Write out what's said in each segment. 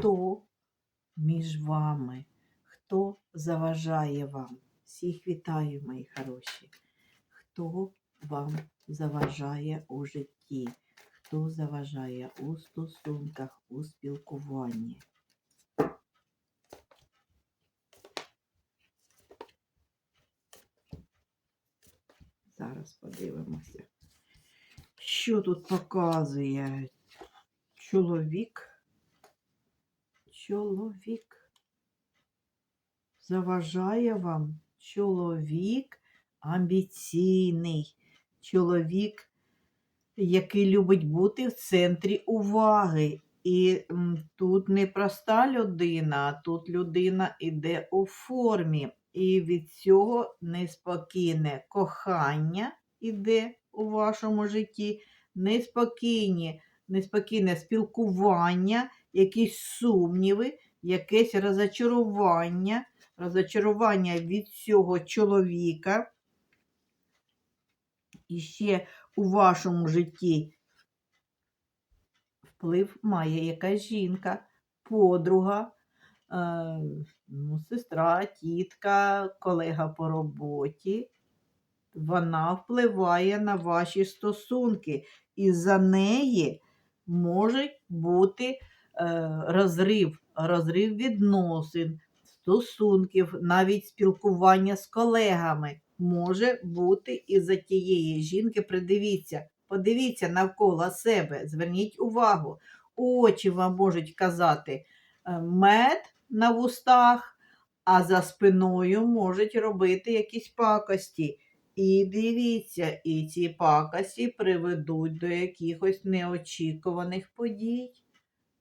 хто між вами, хто заважає вам. Всіх вітаю, мої хороші. Хто вам заважає у житті, хто заважає у стосунках, у спілкуванні. Зараз подивимося. Що тут показує чоловік? Чоловік. Заважає вам чоловік амбіційний, чоловік, який любить бути в центрі уваги. І тут не проста людина, а тут людина іде у формі. І від цього неспокійне кохання іде у вашому житті, неспокійні, неспокійне спілкування, якісь сумніви, якесь розочарування, розочарування від цього чоловіка. І ще у вашому житті вплив має якась жінка, подруга, е, ну, сестра, тітка, колега по роботі. Вона впливає на ваші стосунки, і за неї може бути е, розрив, розрив відносин, стосунків, навіть спілкування з колегами може бути із-за тієї жінки. Придивіться, подивіться навколо себе, зверніть увагу. Очі вам можуть казати е, мед на вустах, а за спиною можуть робити якісь пакості. І дивіться, і ці пакості приведуть до якихось неочікуваних подій,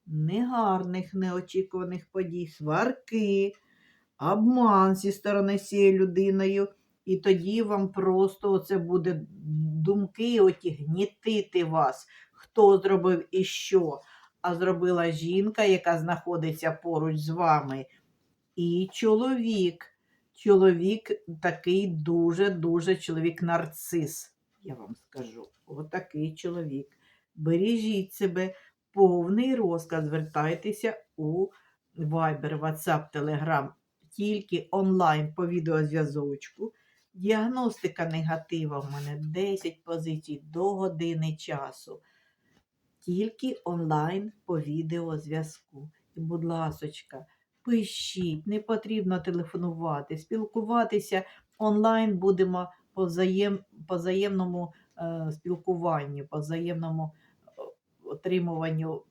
негарних неочікуваних подій, сварки, обман зі сторони цієї людиною. І тоді вам просто оце буде думки оті гнітити вас, хто зробив і що. А зробила жінка, яка знаходиться поруч з вами, і чоловік. Чоловік такий дуже-дуже чоловік нарцис, я вам скажу. Отакий чоловік. Бережіть себе, повний розказ, звертайтеся у Viber, WhatsApp, Telegram, тільки онлайн по відеозв'язочку. Діагностика негатива в мене 10 позицій до години часу. Тільки онлайн по відеозв'язку. І, будь ласочка, пишіть, не потрібно телефонувати, спілкуватися онлайн будемо по, взаєм, взаємному е, спілкуванню, по взаємному е, отримуванню